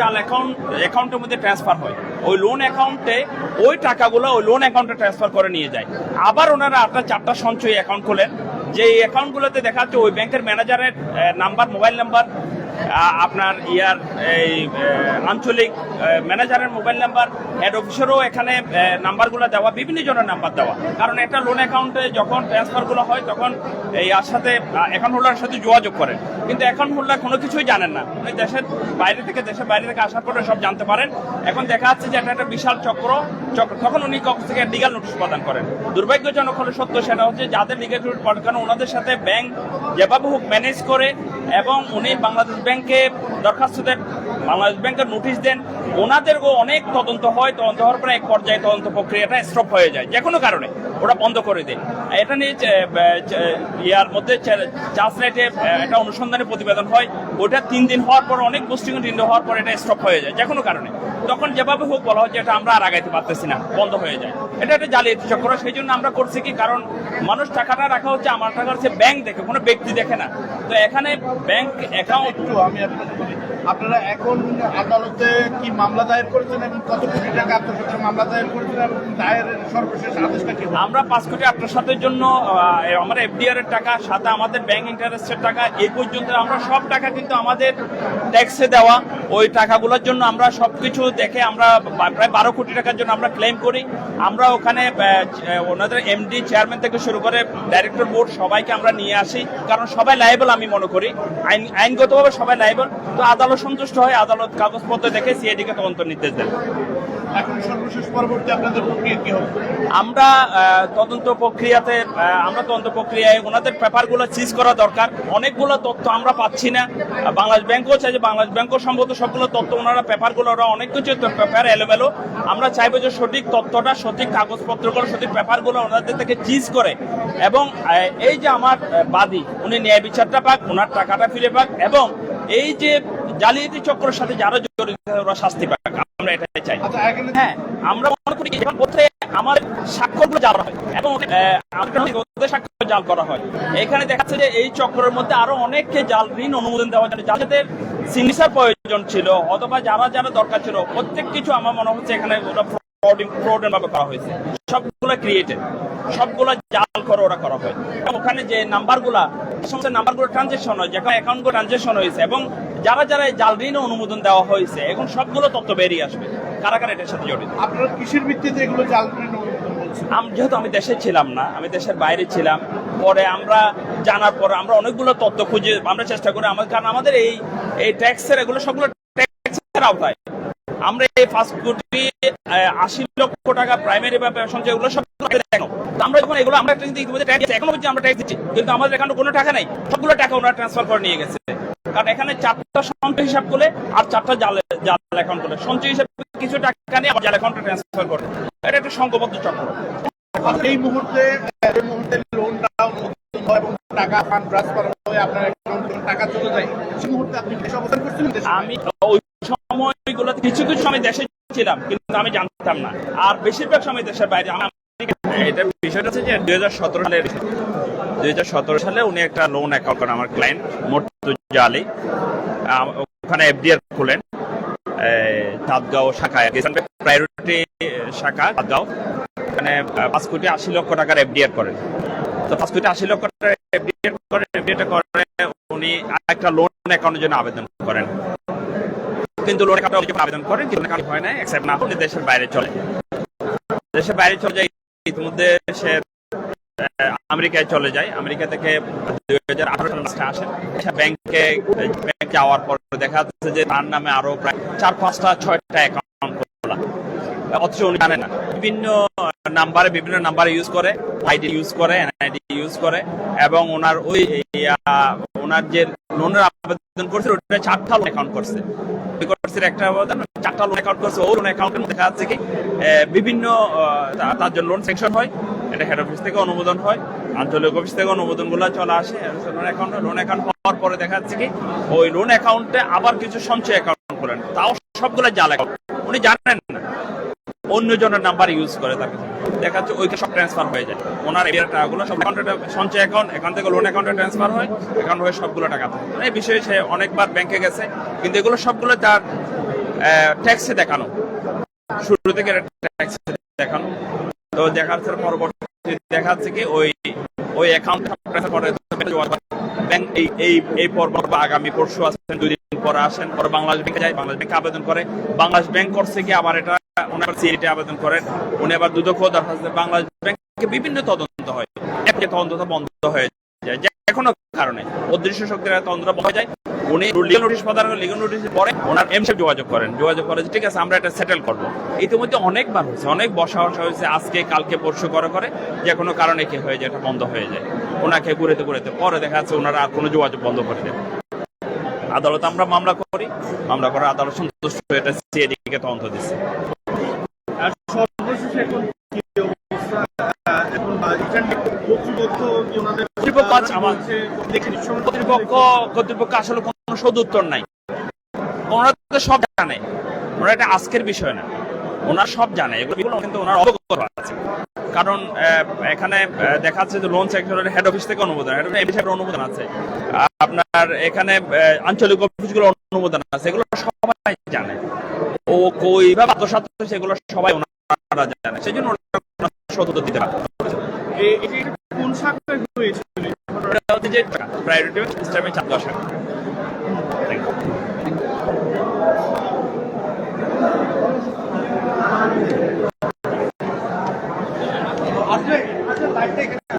জাল অ্যাকাউন্ট অ্যাকাউন্টের মধ্যে ট্রান্সফার হয়। ওই লোন অ্যাকাউন্টে ওই টাকাগুলো ওই লোন অ্যাকাউন্টে ট্রান্সফার করে নিয়ে যায়। আবার ওনারা আটটা, চারটা সঞ্চয়ী অ্যাকাউন্ট খোলেন। যে অ্যাকাউন্টগুলোতে দেখা যাচ্ছে ওই ব্যাংকের ম্যানেজারের নাম্বার মোবাইল নাম্বার আপনার ইয়ার এই আঞ্চলিক ম্যানেজারের মোবাইল নাম্বার হেড অফিসেরও এখানে নাম্বারগুলো দেওয়া, বিভিন্ন জনের নাম্বার দেওয়া। কারণ একটা লোন অ্যাকাউন্টে যখন ট্রান্সফারগুলো হয়, তখন এই আর সাথে অ্যাকাউন্ট হোল্ডারের সাথে যোগাযোগ করেন। কিন্তু অ্যাকাউন্ট হোল্ডার কোনো কিছুই জানেন না। উনি দেশের বাইরে থেকে, দেশের বাইরে থেকে আসার পরে সব জানতে পারেন। এখন দেখা যাচ্ছে যে এটা একটা বিশাল চক্র চক্র, তখন উনি কক্স থেকে লিগাল নোটিশ প্রদান করেন। দুর্ভাগ্যজনক হলে সত্য সেটা হচ্ছে, যাদের লিগাল নোটিশ করেন, ওনাদের সাথে ব্যাংক যেভাবে হোক ম্যানেজ করে, এবং উনি বাংলাদেশ ব্যাংকে দরখাস্ত দেন, বাংলাদেশ ব্যাংকের নোটিশ দেন, ওনাদেরও অনেক তদন্ত হয়, তদন্ত হওয়ার পরে এক পর্যায়ে তদন্ত প্রক্রিয়াটা স্টপ হয়ে যায়, যে কোনো কারণে, ওটা বন্ধ করে দেয় এটা নিয়ে ইয়ার মধ্যে চার্জ রাইটে একটা অনুসন্ধানের প্রতিবেদন হয় ওটা তিন দিন হওয়ার পর, অনেক গোষ্ঠী ঋণ হওয়ার পর এটা স্টপ হয়ে যায়, যে কোনো কারণে। তখন যেভাবে হোক বলা যে এটা আমরা আর আগাইতে পারতেছি না বন্ধ হয়ে যায়। এটা একটা জালিয়াতি চক্র সেই জন্য আমরা করছি কি? কারণ মানুষ টাকাটা রাখা হচ্ছে আমার টাকা হচ্ছে ব্যাংক দেখে কোনো ব্যক্তি দেখে না। তো এখানে ব্যাংক অ্যাকাউন্ট একটু আমি আপনারা এখন আদালতে কি মামলা দায়ের করেছেন এবং কত কোটি টাকা আত্মসাতের মামলা দায়ের করেছেন এবং দায়েরের সর্বশেষ আদেশটা কি? আমরা পাঁচ কোটি আত্মসাতের জন্য আমার এফডিআর এর টাকা সাথে আমাদের ব্যাংক ইন্টারেস্টের টাকা এই পর্যন্ত আমরা সব টাকা কিন্তু আমাদের ট্যাক্সে দেওয়া। ওই টাকাগুলোর জন্য আমরা সবকিছু দেখে আমরা প্রায় বারো কোটি টাকার জন্য আমরা ক্লেম করি। আমরা ওখানে ওনাদের এমডি চেয়ারম্যান থেকে শুরু করে ডাইরেক্টর বোর্ড সবাইকে আমরা নিয়ে আসি। কারণ সবাই লাইবল আমি মনে করি। আইন, আইনগতভাবে সবাই লাইবল তো আদালত সন্তুষ্ট হয়, আদালত কাগজপত্র দেখে সিআইডিকে তদন্ত নির্দেশ দেন এখন সর্বশেষ পরবর্তী আপনাদের প্রক্রিয়া কি হবে? আমরা তদন্ত প্রক্রিয়াতে আমরা তদন্ত প্রক্রিয়ায় ওনাদের পেপারগুলো চিজ করা দরকার। অনেকগুলো তথ্য আমরা পাচ্ছি না। বাংলাদেশ ব্যাংকও চাই যে বাংলাদেশ ব্যাংকও সম্ভবত সবগুলো তথ্য, ওনারা পেপারগুলো, ওরা অনেক কিছু পেপার এলোমেলো। আমরা চাইব যে সঠিক তথ্যটা, সঠিক কাগজপত্রগুলো, সঠিক পেপারগুলো ওনাদের থেকে চিজ করে এবং এই যে আমার বাদী, উনি ন্যায় বিচারটা পাক, ওনার টাকাটা ফিরে পাক এবং এই যে জালিয়াতি চক্রের সাথে যারা জড়িত, ওরা শাস্তি পাক। আমরা এটাই চাই আচ্ছা এখানে হ্যাঁ আমরা মনে করি যখন কোথায় আমার স্বাক্ষরগুলো জাল হয় এবং ওদের স্বাক্ষর জাল করা হয়, এখানে দেখা যাচ্ছে যে এই চক্রের মধ্যে আরও অনেককে জাল, ঋণ অনুমোদন দেওয়া যায় যাদের সিগনেচার প্রয়োজন ছিল অথবা যারা যারা দরকার ছিল, প্রত্যেক কিছু আমার মনে হচ্ছে এখানে ওরা ফ্রডের ভাবে করা হয়েছে। সবগুলো ক্রিয়েটেড সবগুলো জাল করে ওরা করা হয়। ওখানে যে নাম্বারগুলা সমস্ত নাম্বারগুলো ট্রানজেকশন হয় যেখানে অ্যাকাউন্টগুলো ট্রানজেকশন হয়েছে এবং যারা যারা এই জাল ঋণ অনুমোদন দেওয়া হয়েছে এখন সবগুলো তথ্য বেরিয়ে আসবে। কারা কারা এটার সাথে জড়িত? আপনারা কিসের ভিত্তিতে এগুলো জাল ঋণ অনুমোদন বলছেন? আম- যেহেতু আমি দেশে ছিলাম না আমি দেশের বাইরে ছিলাম পরে আমরা জানার পরে আমরা অনেকগুলো তথ্য খুঁজে আমরা চেষ্টা করি আমাদের কারণ আমাদের এই এই ট্যাক্সের এগুলো সবগুলো ট্যাক্সের আওতায়। আমরা এই পাঁচ কোটি আশি লক্ষ টাকা প্রাইমারি বা সঞ্চয় এগুলো সব দেখো আমরা যখন এগুলো আমরা ইতিমধ্যে ট্যাক্স এখনও পর্যন্ত আমরা ট্যাক্স দিচ্ছি কিন্তু আমাদের এখানে কোনো টাকা নাই। সবগুলো টাকা ওনারা ট্রান্সফার করে নিয়ে গেছে। কারণ এখানে চারটা সঞ্চয় হিসাব করে আর চারটা জাল জাল অ্যাকাউন্ট করে সঞ্চয় হিসাবে কিছু টাকা নিয়ে আবার জাল অ্যাকাউন্টে ট্রান্সফার করে। এটা একটা সংঘবদ্ধ চক্র। এই মুহূর্তে এই মুহূর্তে অনুমোদন হয় এবং টাকা ফান্ড ট্রান্সফার হয়ে আপনার টাকা চলে যায় সেই মুহূর্তে আপনি দেশে অবস্থান করছিলেন আমি ওই সময়গুলোতে কিছু কিছু সময় দেশে ছিলাম কিন্তু আমি জানতাম না। আর বেশিরভাগ সময় দেশের বাইরে। আমি এটা বিষয়টা হচ্ছে যে দুই হাজার সতেরো সালের দুই হাজার সতেরো সালে উনি একটা লোন অ্যাকাউন্ট করেন আমার ক্লায়েন্ট মর্তুজা আলী। ওখানে এফডিআর খুলেন। চাঁদগাঁও শাখায় প্রায়োরিটি শাখা চাঁদগাঁও ওখানে পাঁচ কোটি আশি লক্ষ টাকার এফডিআর করেন। তো পাঁচ কোটি আশি লক্ষ টাকার এফডিআর করেন এফডিআর করে উনি একটা লোন অ্যাকাউন্টের জন্য আবেদন করেন। কিন্তু লোন অ্যাকাউন্টে আবেদন করেন কিন্তু হয় না অ্যাকসেপ্ট না হলে দেশের বাইরে চলে। দেশের বাইরে চলে যায়, ইতিমধ্যে সে আমেরিকায় চলে যায় আমেরিকা থেকে দুই হাজার আঠারো সালে আসেন। ব্যাংকে ব্যাংকে যাওয়ার পর দেখা যাচ্ছে যে তার নামে আরও প্রায় চার পাঁচটা ছয়টা অ্যাকাউন্ট খোলা। অথচ উনি জানেন না। বিভিন্ন নাম্বারে বিভিন্ন নাম্বার ইউজ করে আইডি ইউজ করে এনআইডি ইউজ করে এবং ওনার ওই ওনার যে লোনের আবেদন করছে ওটা চারটা লোন অ্যাকাউন্ট করছে। একটা আবেদন, চারটা লোন অ্যাকাউন্ট করছে। ও লোন অ্যাকাউন্টের দেখা যাচ্ছে কি বিভিন্ন তার জন্য লোন সেকশন হয়। এটা হেড অফিস থেকে অনুমোদন হয়, আঞ্চলিক অফিস থেকে অনুমোদনগুলো চলে আসে লোন অ্যাকাউন্ট লোন অ্যাকাউন্ট হওয়ার পরে দেখা যাচ্ছে কি, ওই লোন অ্যাকাউন্টে আবার কিছু সঞ্চয় অ্যাকাউন্ট করেন। তাও সবগুলো জাল অ্যাকাউন্ট উনি জানেন না। অন্য জনের নাম্বার ইউজ করে তাকে। দেখা যাচ্ছে ওইকে সব ট্রান্সফার হয়ে যায়। ওনার এরিয়ার টাকাগুলো সব অ্যাকাউন্টে সঞ্চয় অ্যাকাউন্ট অ্যাকাউন্ট থেকে লোন অ্যাকাউন্টে ট্রান্সফার হয় অ্যাকাউন্ট হয়ে সবগুলো টাকা এই বিষয়ে সে অনেকবার ব্যাংকে গেছে, কিন্তু এগুলো সবগুলো তার ট্যাক্সে দেখানো। শুরু থেকে ট্যাক্সে দেখাচ্ছে পরবর্তী দেখাচ্ছে কি ওই ওই অ্যাকাউন্ট ব্যাংক এই এই এই পর্ব বা আগামী পরশু আসেন দুই দিন পরে আসেন, পরে বাংলাদেশ ব্যাংকে যায়, বাংলাদেশ ব্যাংকে আবেদন করে। বাংলাদেশ ব্যাংক করছে কি আবার এটা আবার সিএটি আবেদন করেন। উনি আবার দুদক দরখাস্ত। বাংলাদেশ ব্যাংকে বিভিন্ন তদন্ত হয়। একটা তদন্তটা বন্ধ হয়ে যায়, যে কোনো কারণে। অদৃশ্য শক্তির তদন্ত বন্ধ হয়ে যায়। উনি লিগাল নোটিশ প্রদান করেন লিগাল নোটিশ পরে ওনার যোগাযোগ করেন। যোগাযোগ করে ঠিক আছে আমরা এটা সেটেল করব। ইতিমধ্যে অনেকবার হয়েছে অনেক বসা বসা হয়েছে আজকে কালকে পরশু করে করে যে কোনো কারণে কি হয়ে যায় এটা বন্ধ হয়ে যায়। ওনাকে ঘুরেতে ঘুরেতে পরে দেখা যাচ্ছে ওনারা আর কোনো যোগাযোগ বন্ধ করে আদালতে আমরা মামলা করি মামলা করে আদালত সন্তুষ্ট হয়ে এটা সিএডি কে তদন্ত দিচ্ছে কর্তৃপক্ষ আসলে কোনো সদুত্তর নাই। ওনারা তো সব জানে ওনারা এটা আজকের বিষয় না। ওনার সব জানে এগুলো কিন্তু ওনার অবগত আছে। কারণ এখানে দেখা যাচ্ছে যে লোন সেক্টরের হেড অফিস থেকে অনুমোদন হেড অফিস অনুমোদন আছে। আপনার এখানে আঞ্চলিক অফিসগুলো অনুমোদন আছে এগুলো সবাই জানে। ও কই বা আত্মসাত সেগুলো সবাই ওনারা জানে সেই জন্য ওনারা দিতে পারে কোন শাখায় হয়েছিল? ওটা হচ্ছে যে প্রায়োরিটি সিস্টেমে চাপ দশ আসলে আসলে লাইটটা